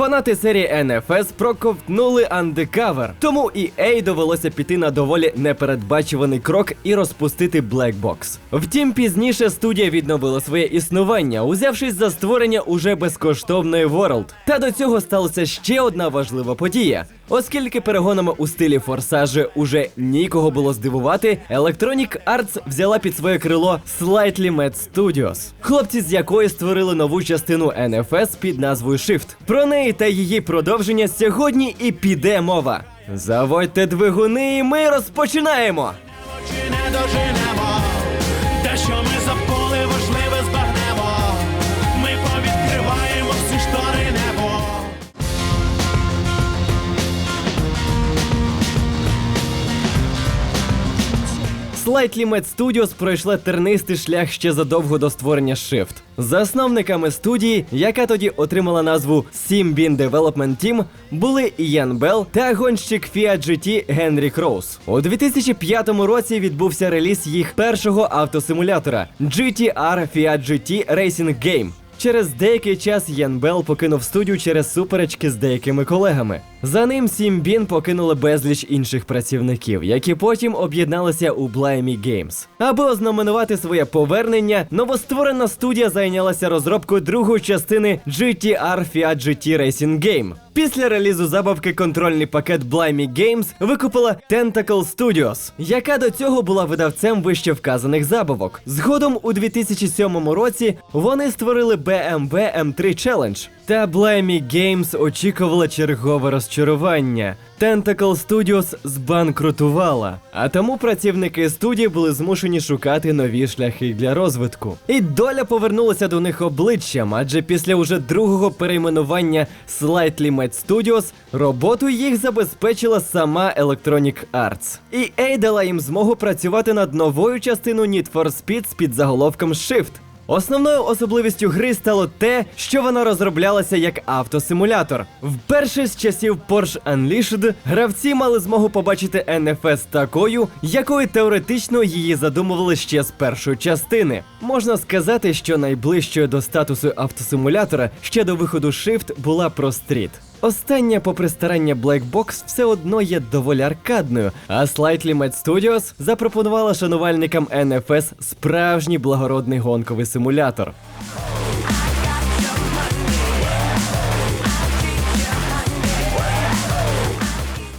Фанати серії NFS проковтнули андекавер, тому EA довелося піти на доволі непередбачуваний крок і розпустити Black Box. Втім, пізніше студія відновила своє існування, узявшись за створення уже безкоштовної World. Та до цього сталася ще одна важлива подія. Оскільки перегонами у стилі форсажі уже нікого було здивувати, Electronic Arts взяла під своє крило Slightly Mad Studios, хлопці з якої створили нову частину NFS під назвою Shift. Про неї та її продовження сьогодні і піде мова. Заводьте двигуни, і ми розпочинаємо! Slightly Mad Studios пройшла тернистий шлях ще задовго до створення Shift. Засновниками студії, яка тоді отримала назву Simbin Development Team, були Іян Белл та гонщик Fiat GT Генрі Кроуз. У 2005 році відбувся реліз їх першого автосимулятора GTR Fiat GT Racing Game. Через деякий час Ян Белл покинув студію через суперечки з деякими колегами. За ним Сімбін покинули безліч інших працівників, які потім об'єдналися у Blimey Games. Аби ознаменувати своє повернення, новостворена студія зайнялася розробкою другої частини GTR Fiat GT Racing Game. Після релізу забавки контрольний пакет Blimey Games викупила Tentacle Studios, яка до цього була видавцем вище вказаних забавок. Згодом у 2007 році вони створили BMW M3 Challenge. Та Blimey Games очікувала чергове розчарування. Tentacle Studios збанкрутувала, а тому працівники студії були змушені шукати нові шляхи для розвитку. І доля повернулася до них обличчям, адже після уже другого перейменування Slightly Mad Studios роботу їх забезпечила сама Electronic Arts. І EA дала їм змогу працювати над новою частиною Need for Speed з під заголовком Shift. Основною особливістю гри стало те, що вона розроблялася як автосимулятор. Вперше з часів Porsche Unleashed гравці мали змогу побачити NFS такою, якою теоретично її задумували ще з першої частини. Можна сказати, що найближчою до статусу автосимулятора ще до виходу Shift була Pro Street. Остання, попри старання Black Box, все одно є доволі аркадною, а Slightly Mad Studios запропонувала шанувальникам NFS справжній благородний гонковий симулятор.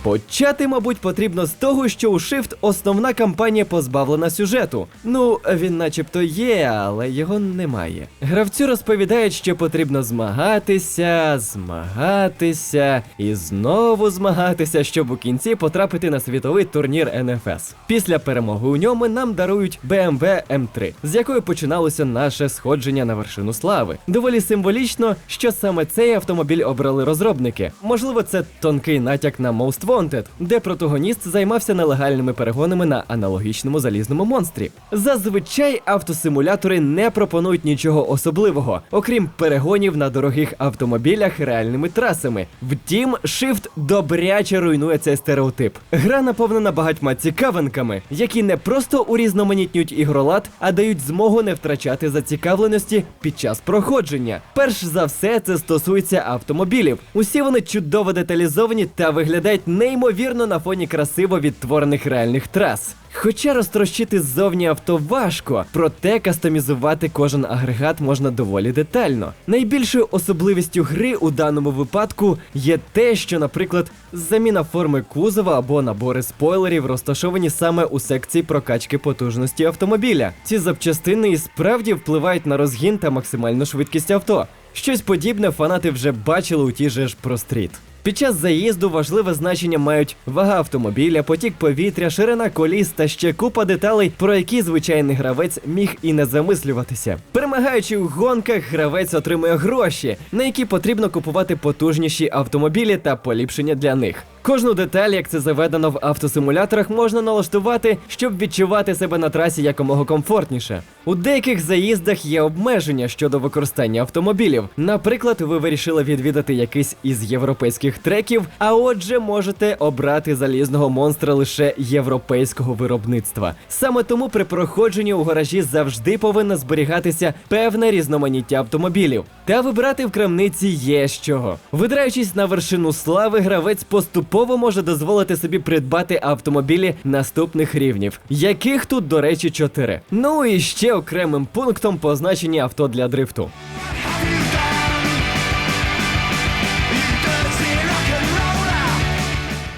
Почати, мабуть, потрібно з того, що у Shift основна кампанія позбавлена сюжету. Ну, він начебто є, але його немає. Гравцю розповідають, що потрібно змагатися, змагатися і знову змагатися, щоб у кінці потрапити на світовий турнір NFS. Після перемоги у ньому нам дарують BMW M3, з якої починалося наше сходження на вершину слави. Доволі символічно, що саме цей автомобіль обрали розробники. Можливо, це тонкий натяк на Most Wanted, де протагоніст займався нелегальними перегонами на аналогічному залізному монстрі. Зазвичай автосимулятори не пропонують нічого особливого, окрім перегонів на дорогих автомобілях реальними трасами. Втім, Shift добряче руйнує цей стереотип. Гра наповнена багатьма цікавинками, які не просто урізноманітнюють ігролад, а дають змогу не втрачати зацікавленості під час проходження. Перш за все, це стосується автомобілів. Усі вони чудово деталізовані та виглядають неймовірно на фоні красиво відтворених реальних трас. Хоча розтрощити ззовні авто важко, проте кастомізувати кожен агрегат можна доволі детально. Найбільшою особливістю гри у даному випадку є те, що, наприклад, заміна форми кузова або набори спойлерів розташовані саме у секції прокачки потужності автомобіля. Ці запчастини і справді впливають на розгін та максимальну швидкість авто. Щось подібне фанати вже бачили у тій же ж Street. Під час заїзду важливе значення мають вага автомобіля, потік повітря, ширина коліс та ще купа деталей, про які звичайний гравець міг і не замислюватися. Перемагаючи у гонках, гравець отримує гроші, на які потрібно купувати потужніші автомобілі та поліпшення для них. Кожну деталь, як це заведено в автосимуляторах, можна налаштувати, щоб відчувати себе на трасі якомога комфортніше. У деяких заїздах є обмеження щодо використання автомобілів. Наприклад, ви вирішили відвідати якийсь із європейських треків, а отже, можете обрати залізного монстра лише європейського виробництва. Саме тому при проходженні у гаражі завжди повинно зберігатися певне різноманіття автомобілів. Та вибирати в крамниці є з чого. Видираючись на вершину слави, гравець поступово може дозволити собі придбати автомобілі наступних рівнів, яких тут, до речі, чотири. Ну і ще окремим пунктом позначені авто для дрифту.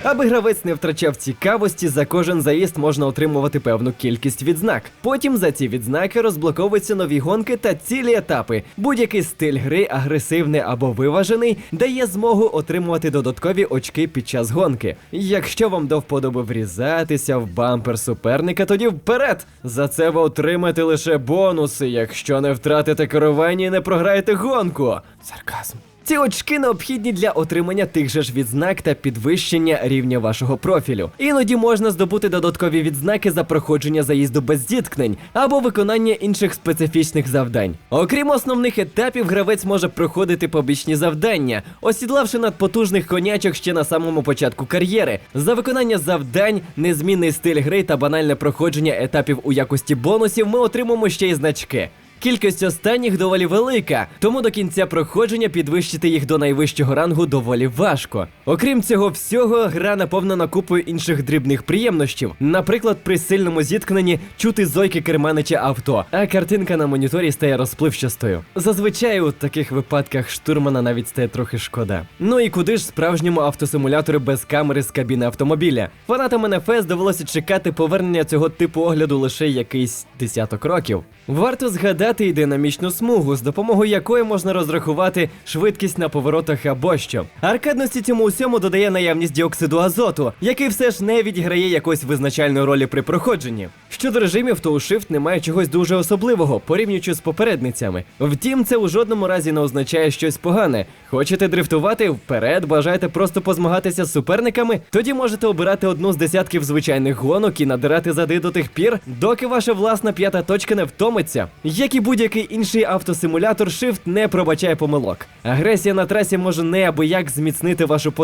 Аби гравець не втрачав цікавості, за кожен заїзд можна отримувати певну кількість відзнак. Потім за ці відзнаки розблоковуються нові гонки та цілі етапи. Будь-який стиль гри, агресивний або виважений, дає змогу отримувати додаткові очки під час гонки. Якщо вам до вподоби врізатися в бампер суперника, тоді вперед! За це ви отримаєте лише бонуси, якщо не втратите керування і не програєте гонку. Сарказм. Ці очки необхідні для отримання тих же ж відзнак та підвищення рівня вашого профілю. Іноді можна здобути додаткові відзнаки за проходження заїзду без зіткнень або виконання інших специфічних завдань. Окрім основних етапів, гравець може проходити побічні завдання, осідлавши надпотужних конячок ще на самому початку кар'єри. За виконання завдань, незмінний стиль гри та банальне проходження етапів у якості бонусів ми отримаємо ще й значки. Кількість останніх доволі велика, тому до кінця проходження підвищити їх до найвищого рангу доволі важко. Окрім цього всього, гра наповнена купою інших дрібних приємнощів. Наприклад, при сильному зіткненні чути зойки керманича авто, а картинка на моніторі стає розпливчастою. Зазвичай у таких випадках штурмана навіть стає трохи шкода. Ну і куди ж справжньому автосимулятору без камери з кабіни автомобіля? Фанатам НФС довелося чекати повернення цього типу огляду лише якийсь десяток років. Варто згадати і динамічну смугу, з допомогою якої можна розрахувати швидкість на поворотах або що. Аркадності цьому усьому додає наявність діоксиду азоту, який все ж не відіграє якоїсь визначальної ролі при проходженні. Щодо режимів, то у Shift немає чогось дуже особливого, порівнюючи з попередницями. Втім, це у жодному разі не означає щось погане. Хочете дрифтувати вперед, бажаєте просто позмагатися з суперниками? Тоді можете обирати одну з десятків звичайних гонок і надирати зади до тих пір, доки ваша власна п'ята точка не втомиться. Як і будь-який інший автосимулятор, Shift не пробачає помилок. Агресія на трасі може неабияк зміцнити вашу позицію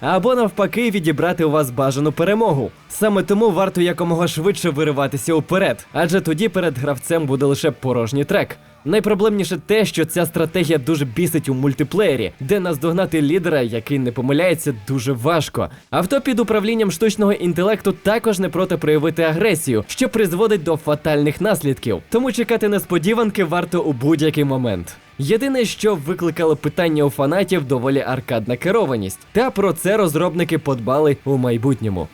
або навпаки відібрати у вас бажану перемогу. Саме тому варто якомога швидше вириватися уперед, адже тоді перед гравцем буде лише порожній трек. Найпроблемніше те, що ця стратегія дуже бісить у мультиплеєрі, де наздогнати лідера, який не помиляється, дуже важко. Авто під управлінням штучного інтелекту також не проти проявити агресію, що призводить до фатальних наслідків. Тому чекати несподіванки варто у будь-який момент. Єдине, що викликало питання у фанатів, доволі аркадна керованість. Та про це розробники подбали у майбутньому.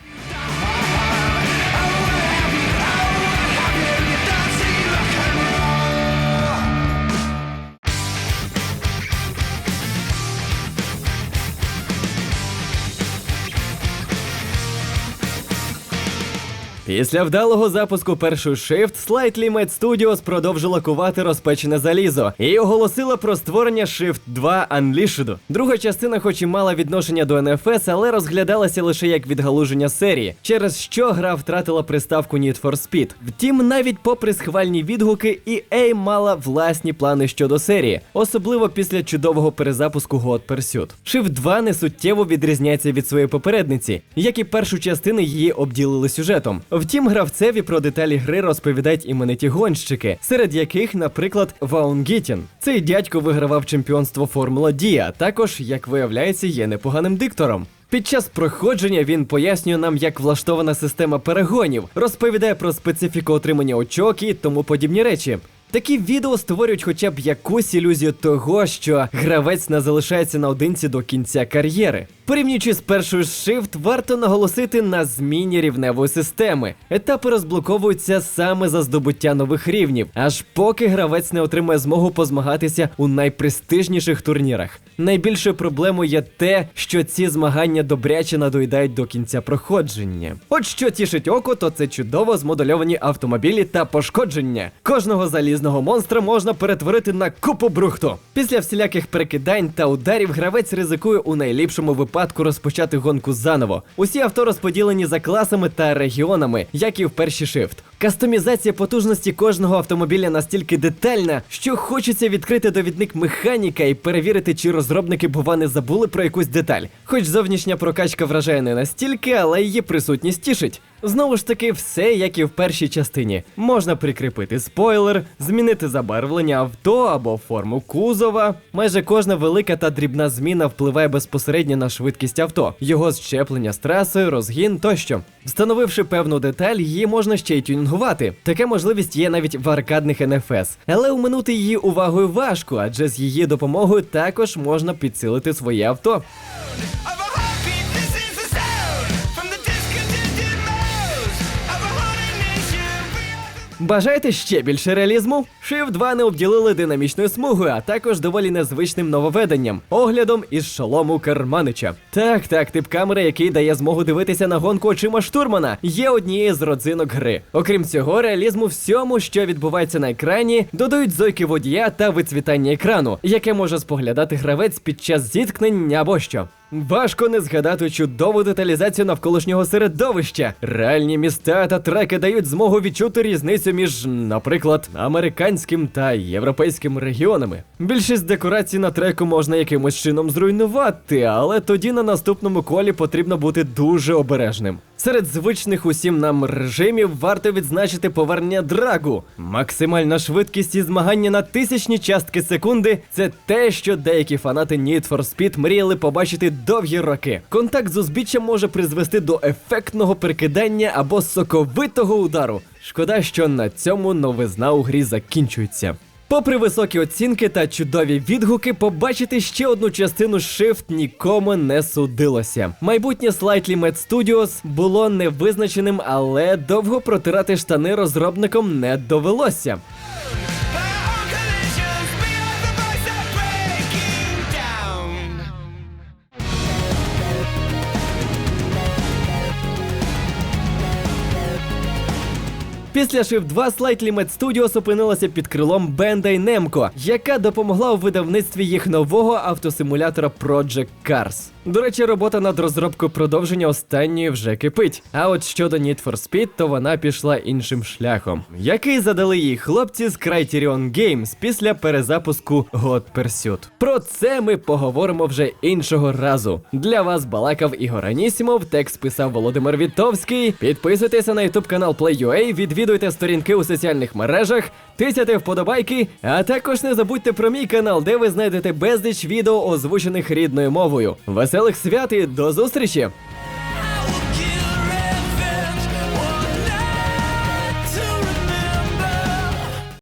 Після вдалого запуску першої Shift, Slightly Mad Studios продовжила кувати розпечене залізо і оголосила про створення Shift 2 Unleashed. Друга частина, хоч і мала відношення до NFS, але розглядалася лише як відгалуження серії, через що гра втратила приставку Need for Speed. Втім, навіть попри схвальні відгуки, EA мала власні плани щодо серії, особливо після чудового перезапуску God Pursuit. Shift 2 не суттєво відрізняється від своєї попередниці, як і першу частину її обділили сюжетом. Втім, гравцеві про деталі гри розповідають імениті гонщики, серед яких, наприклад, Ваунгітін. Цей дядько вигравав чемпіонство Формула Ді, а також, як виявляється, є непоганим диктором. Під час проходження він пояснює нам, як влаштована система перегонів, розповідає про специфіку отримання очок і тому подібні речі. Такі відео створюють хоча б якусь ілюзію того, що гравець не залишається наодинці до кінця кар'єри. Порівнюючи з першою Shift, варто наголосити на зміні рівневої системи. Етапи розблоковуються саме за здобуття нових рівнів, аж поки гравець не отримає змогу позмагатися у найпрестижніших турнірах. Найбільшою проблемою є те, що ці змагання добряче надоїдають до кінця проходження. От що тішить око, то це чудово змодельовані автомобілі та пошкодження. Кожного залізного залізного монстра можна перетворити на купу брухту. Після всіляких перекидань та ударів гравець ризикує у найліпшому випадку розпочати гонку заново. Усі авто розподілені за класами та регіонами, як і в перший шифт. Кастомізація потужності кожного автомобіля настільки детальна, що хочеться відкрити довідник механіка і перевірити, чи розробники бува не забули про якусь деталь. Хоч зовнішня прокачка вражає не настільки, але її присутність тішить. Знову ж таки, все як і в першій частині. Можна прикріпити спойлер, змінити забарвлення авто або форму кузова. Майже кожна велика та дрібна зміна впливає безпосередньо на швидкість авто, його щеплення з трасою, розгін тощо. Встановивши певну деталь, її можна ще й тюнінгувати. Така можливість є навіть в аркадних NFS. Але уминути її увагою важко, адже з її допомогою також можна підсилити своє авто. Бажаєте ще більше реалізму? Shift 2 не обділили динамічною смугою, а також доволі незвичним нововведенням оглядом із шолому Керманича. Так, так, тип камери, який дає змогу дивитися на гонку очима штурмана, є однією з родзинок гри. Окрім цього, реалізму всьому, що відбувається на екрані, додають зойки водія та вицвітання екрану, яке може споглядати гравець під час зіткнень або що. Важко не згадати чудову деталізацію навколишнього середовища. Реальні міста та треки дають змогу відчути різницю між, наприклад, американським та європейським регіонами. Більшість декорацій на треку можна якимось чином зруйнувати, але тоді на наступному колі потрібно бути дуже обережним. Серед звичних усім нам режимів варто відзначити повернення драгу. Максимальна швидкість і змагання на тисячні частки секунди це те, що деякі фанати Need for Speed мріяли побачити довгі роки. Контакт з узбіччям може призвести до ефектного прикидання або соковитого удару. Шкода, що на цьому новизна у грі закінчується. Попри високі оцінки та чудові відгуки, побачити ще одну частину Shift нікому не судилося. Майбутнє Slightly Mad Studios було невизначеним, але довго протирати штани розробникам не довелося. Після Shift 2 Slight Limit Studios опинилася під крилом Bandai Namco, яка допомогла у видавництві їх нового автосимулятора Project Cars. До речі, робота над розробкою продовження останньої вже кипить. А от щодо Need for Speed, то вона пішла іншим шляхом, який задали їй хлопці з Criterion Games після перезапуску God Pursuit. Про це ми поговоримо вже іншого разу. Для вас балакав Ігор Анісімов, текст писав Володимир Вітовський. Підписуйтеся на YouTube канал Play.ua, відвідуйте сторінки у соціальних мережах, тисяйте вподобайки, а також не забудьте про мій канал, де ви знайдете безліч відео, озвучених рідною мовою. Веселих свят і до зустрічі!